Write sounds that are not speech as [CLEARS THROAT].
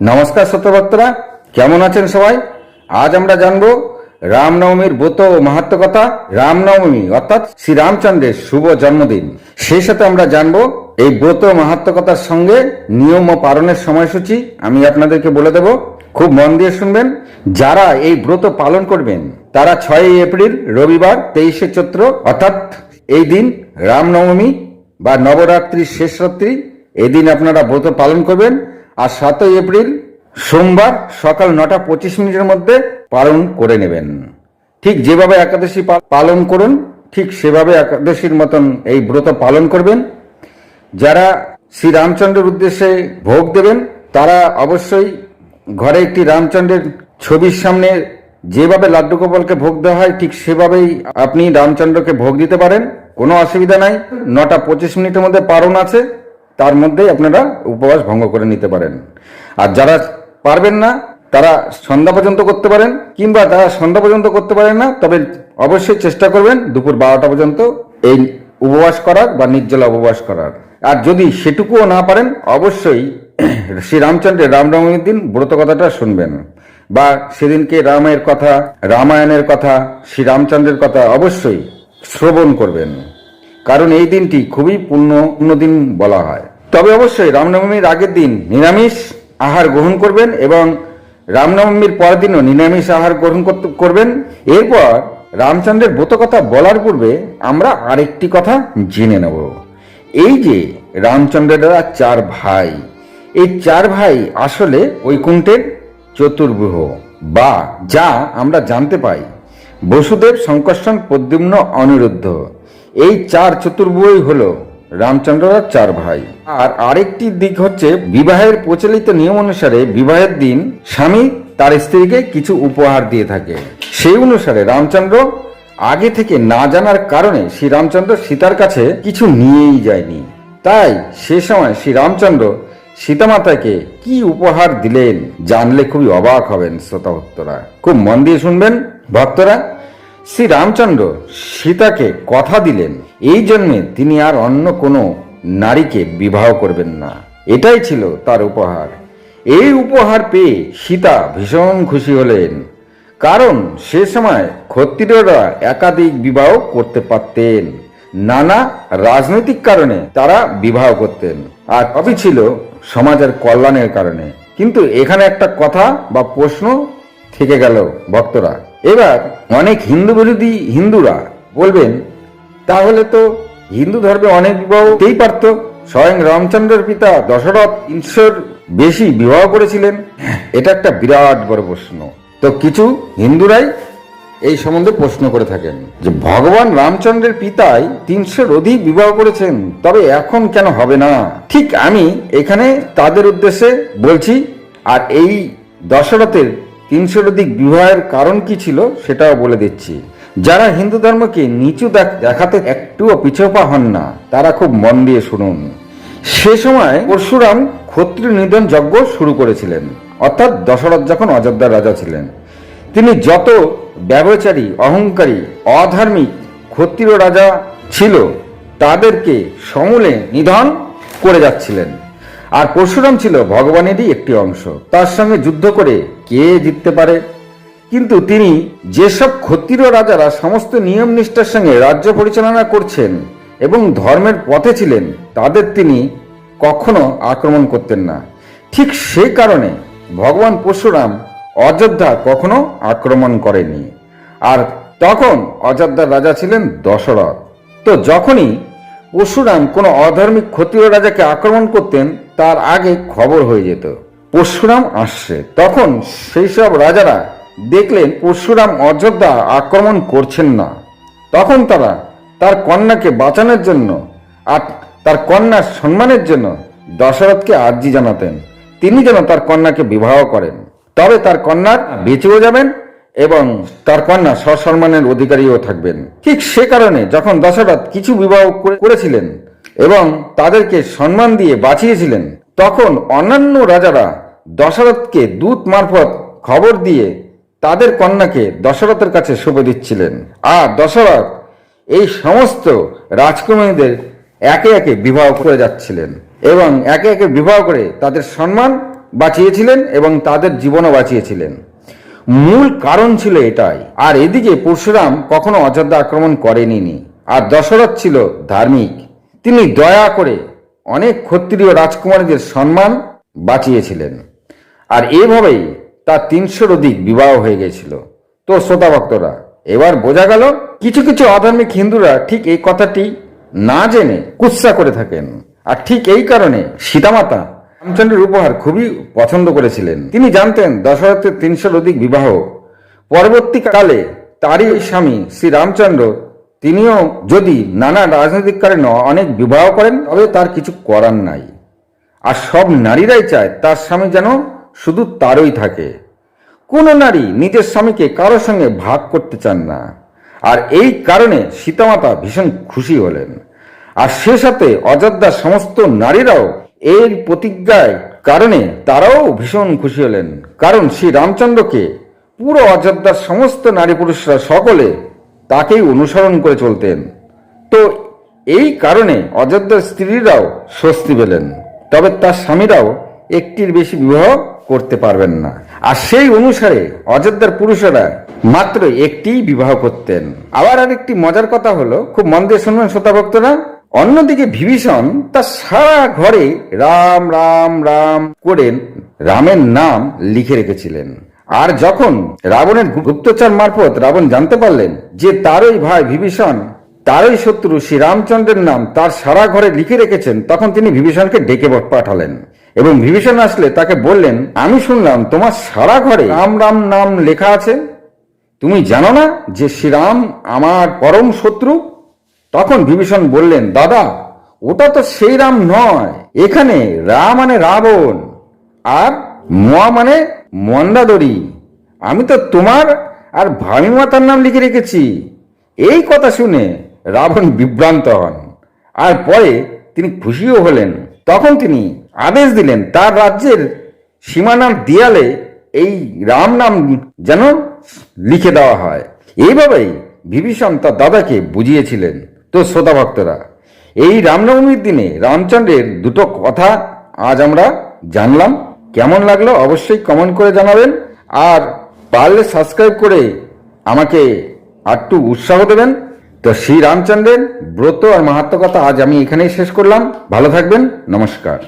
নমস্কার সত্যভক্তরা কেমন আছেন সবাই? আজ আমরা জানব রামনবমীর ব্রত ও মাহাত্ম কথা, রামনবমী, অর্থাৎ শ্রী রামচন্দ্রের শুভ জন্মদিন। সেই সাথে আমরা জানব এই ব্রত মাহাত্ম কথার সঙ্গে নিয়ম ও পালনের সময়সূচি। আমি আপনাদেরকে বলে দেব, খুব মন দিয়ে শুনবেন। যারা এই ব্রত পালন করবেন, তারা ছয়ই এপ্রিল, রবিবার, তেইশে চৈত্র, অর্থাৎ এই দিন রামনবমী বা নবরাত্রির শেষ রাত্রি এই দিন আপনারা ব্রত পালন করবেন। আর সাতই এপ্রিল সোমবার সকাল নটা পঁচিশ মিনিটের মধ্যে পালন করে নেবেন। ঠিক যেভাবে একাদশী পালন করুন, ঠিক সেভাবে একাদশীর মতন এই ব্রত পালন করবেন। যারা শ্রী রামচন্দ্রের উদ্দেশ্যে ভোগ দেবেন, তারা অবশ্যই ঘরে একটি রামচন্দ্রের ছবির সামনে যেভাবে লাড্ডু গোপালকে ভোগ দেওয়া হয়, ঠিক সেভাবেই আপনি রামচন্দ্রকে ভোগ দিতে পারেন। কোনো অসুবিধা নাই। নটা পঁচিশ মিনিটের মধ্যে পারণ আছে। তার মধ্যেই আপনারা উপবাস ভঙ্গ করে নিতে পারেন। আর যারা পারবেন না, তারা সন্ধ্যা পর্যন্ত করতে পারেন, কিংবা তারা সন্ধ্যা পর্যন্ত করতে পারেন না, তবে অবশ্যই চেষ্টা করবেন দুপুর বারোটা পর্যন্ত এই উপবাস করার বা নির্জলা উপবাস করার। আর যদি সেটুকুও না পারেন, অবশ্যই [CLEARS THROAT] শ্রী রামচন্দ্রের রামনবমীর দিন ব্রত কথাটা শুনবেন। বা সেদিনকে রামের কথা, রামায়ণের কথা, শ্রী রামচন্দ্রের কথা অবশ্যই শ্রবণ করবেন। কারণ এই দিনটি খুবই পূর্ণ দিন বলা হয়। তবে অবশ্যই রামনবমীর আগের দিন নিরামিষ আহার গ্রহণ করবেন এবং রামনবমীর পরের দিনও নিরামিষ আহার গ্রহণ করবেন। এরপর রামচন্দ্রের ব্রত কথা বলার পূর্বে আমরা আরেকটি কথা জেনে নেব। এই যে রামচন্দ্রেরা চার ভাই, এই চার ভাই আসলে বৈকুণ্ঠের চতুর্ভুহ বা যা আমরা জানতে পাই। বসুদেব সংকর্ষণ প্রদ্যুম্ন অনিরুদ্ধ। এই চার চতুর্ভুজই হল রামচন্দ্ররা চার ভাই। আর আরেকটি দিক হচ্ছে বিবাহের প্রচলিত নিয়ম অনুসারে বিবাহের দিন স্বামী তার স্ত্রীকে কিছু উপহার দিয়ে থাকে। সেই অনুসারে রামচন্দ্র আগে থেকে না জানার কারণে শ্রী রামচন্দ্র সীতার কাছে কিছু নিয়েই যায়নি। তাই সে সময় শ্রী রামচন্দ্র সীতামাতাকে কি উপহার দিলেন জানলে খুবই অবাক হবেন শ্রোতা ভক্তরা খুব মন দিয়ে শুনবেন। ভক্তরা শ্রী রামচন্দ্র সীতাকে কথা দিলেন, এই জন্যে তিনি আর অন্য কোনো নারীকে বিবাহ করবেন না। এটাই ছিল তার উপহার। এই উপহার পেয়ে সীতা ভীষণ খুশি হলেন। কারণ সে সময় ক্ষত্রিয়রা একাধিক বিবাহ করতে পারতেন। নানা রাজনৈতিক কারণে তারা বিবাহ করতেন। আর সবই ছিল সমাজের কল্যাণের কারণে। কিন্তু এখানে একটা কথা বা প্রশ্ন থেকে গেল ভক্তরা। এবার অনেক হিন্দু বিরোধী হিন্দুরা বলবেন, তাহলে তো হিন্দু ধর্মে অনেক বিবাহ হতেই পারত। স্বয়ং রামচন্দ্রের পিতা দশরথ তিনশোর বেশি বিবাহ করেছিলেন। এটা একটা বিরাট বড় প্রশ্ন। তো কিছু হিন্দুরাই এই সম্বন্ধে প্রশ্ন করে থাকেন যে, ভগবান রামচন্দ্রের পিতাই তিনশোর অধিক বিবাহ করেছেন, তবে এখন কেন হবে না? ঠিক আমি এখানে তাদের উদ্দেশ্যে বলছি, আর এই দশরথের তিনশোর অধিক বিবাহের কারণ কি ছিল সেটাও বলে দিচ্ছি। যারা হিন্দু ধর্মকে নিচু দেখ- দেখাতে একটুও পিছপা হন না, তারা খুব মন দিয়ে শুনুন। সে সময় পরশুরাম ক্ষত্রিয় নিধন যজ্ঞ শুরু করেছিলেন, অর্থাৎ দশরথ যখন অযোধ্যার রাজা ছিলেন। তিনি যত ব্যবচারী, অহংকারী, অধার্মিক ক্ষত্রিয় রাজা ছিল, তাদেরকে সমূলে নিধন করে যাচ্ছিলেন। আর পরশুরাম ছিল ভগবানেরই একটি অংশ। তার সঙ্গে যুদ্ধ করে কে জিততে পারে? কিন্তু তিনি যেসব ক্ষত্রিয় রাজারা সমস্ত নিয়ম নিষ্ঠার সঙ্গে রাজ্য পরিচালনা করছেন এবং ধর্মের পথে ছিলেন, তাদের তিনি কখনো আক্রমণ করতেন না। ঠিক সেই কারণে ভগবান পরশুরাম অযোধ্যা কখনো আক্রমণ করেনি আর তখন অযোধ্যার রাজা ছিলেন দশরথ। তো যখনই পরশুরাম কোনো অধার্মিক ক্ষত্রিয় রাজাকে আক্রমণ করতেন তার আগে খবর হয়ে যেত। পরশুরাম আসছে। তখন সেই সব রাজারা দেখলেন পরশুরাম অযোধ্যা আক্রমণ করছেন না। তখন তারা তার কন্যাকে বাঁচানোর জন্য আর তার কন্যার সম্মানের জন্য দশরথকে আর্জি জানাতেন। তিনি যেন তার কন্যাকে বিবাহ করেন। তবে তার কন্যার বেঁচেও যাবেন এবং তার কন্যা সসম্মানের অধিকারীও থাকবেন। ঠিক সে কারণে যখন দশরথ কিছু বিবাহ করে- করেছিলেন এবং তাদেরকে সম্মান দিয়ে বাঁচিয়েছিলেন। তখন অন্যান্য রাজারা দশরথকে দূত মারফত খবর দিয়ে তাদের কন্যাকে দশরথের কাছে শুভে দিচ্ছিলেন। আর দশরথ এই সমস্ত রাজকুমারীদের একে একে বিবাহ করে যাচ্ছিলেন এবং একে একে বিবাহ করে তাদের সম্মান বাঁচিয়েছিলেন এবং তাদের জীবনও বাঁচিয়েছিলেন। মূল কারণ ছিল এটাই। আর এদিকে পরশুরাম কখনো অযোধ্যা আক্রমণ করেনি আর দশরথ ছিল ধার্মিক। তিনি দয়া করে অনেক ক্ষত্রিয় রাজকুমারীদের সম্মান বাঁচিয়েছিলেন। আর এভাবেই তার তিনশোর অধিক বিবাহ হয়ে গেছিল। তো শ্রোতা ভক্তরা, এবার বোঝা গেল কিছু কিছু অধার্মিক হিন্দুরা ঠিক এই কথাটি না জেনে কুৎসা করে থাকেন। আর ঠিক এই কারণে সীতামাতা রামচন্দ্রের উপহার খুবই পছন্দ করেছিলেন। তিনি জানতেন দশরথের তিনশোর অধিক বিবাহ পরবর্তীকালে তারই স্বামী শ্রী রামচন্দ্র তিনিও যদি নানা রাজনৈতিক কারণে অনেক বিবাহ করেন, তবে তার কিছু করার নাই। আর সব নারীরাই চায় তার স্বামী যেন শুধু তারই থাকে। কোনো নারী নিজের স্বামীকে কারোর সঙ্গে ভাগ করতে চান না। আর এই কারণে সীতামাতা ভীষণ খুশি হলেন। আর সে সাথে অযোধ্যার সমস্ত নারীরাও এর প্রতিজ্ঞায় কারণে তারাও ভীষণ খুশি হলেন। কারণ শ্রী রামচন্দ্রকে পুরো অযোধ্যার সমস্ত নারী পুরুষরা সকলে তাকেই অনুসরণ করে চলতেন। তো এই কারণে অযোধ্যার স্ত্রীরাও স্বস্তি পেলেন। তবে তার স্বামীরাও একটির বেশি বিবাহ করতে পারবেন না। আর সেই অনুসারে অযোধ্যার পুরুষেরা মাত্র একটিই বিবাহ করতেন। আবার আরেকটি মজার কথা হলো, খুব মন দিয়ে শুনবেন শ্রোতা ভক্তরা, অন্যদিকে বিভীষণ তার সারা ঘরে রাম রাম রাম করে রামের নাম লিখে রেখেছিলেন। আর যখন রাবণের গুপ্তচর মারফত রাবণ জানতে পারলেন যে তারই ভাই বিভীষণ, তারই শত্রু শ্রী রামচন্দ্রের নাম তার সারা ঘরে লিখে রেখেছেন, তখন তিনি বিভীষণকে ডেকে পাঠালেন। এবং বিভীষণ আসলে তাকে বললেন, আমি শুনলাম তোমার সারা ঘরে রাম রাম নাম লেখা আছে। তুমি জানো না যে শ্রীরাম আমার পরম শত্রু? তখন বিভীষণ বললেন, দাদা, ওটা তো সেই রাম নয়। এখানে রাম মানে রাবণ। আর মোয়া মানে মন্দাদরি। আমি তো তোমার আর ভামি মাতার নাম লিখে রেখেছি। এই কথা শুনে রাবণ বিভ্রান্ত হন। আর পরে তিনি খুশিও হলেন। তখন তিনি আদেশ দিলেন তার রাজ্যের সীমানার দেয়ালে এই রাম নাম যেন লিখে দেওয়া হয়। এইভাবেই বিভীষণ তার দাদাকে বুঝিয়েছিলেন। তো শ্রোতা ভক্তরা, এই রামনবমীর দিনে রামচন্দ্রের দুটো কথা আজ আমরা জানলাম। কেমন লাগল অবশ্যই কমেন্ট করে জানাবেন। আর পারলে সাবস্ক্রাইব করে আমাকে আরটু উৎসাহ দেবেন। তো শ্রী রামচন্দ্রের ব্রত আর মাহাত্ম কথা আজ আমি এখানেই শেষ করলাম। ভালো থাকবেন, নমস্কার।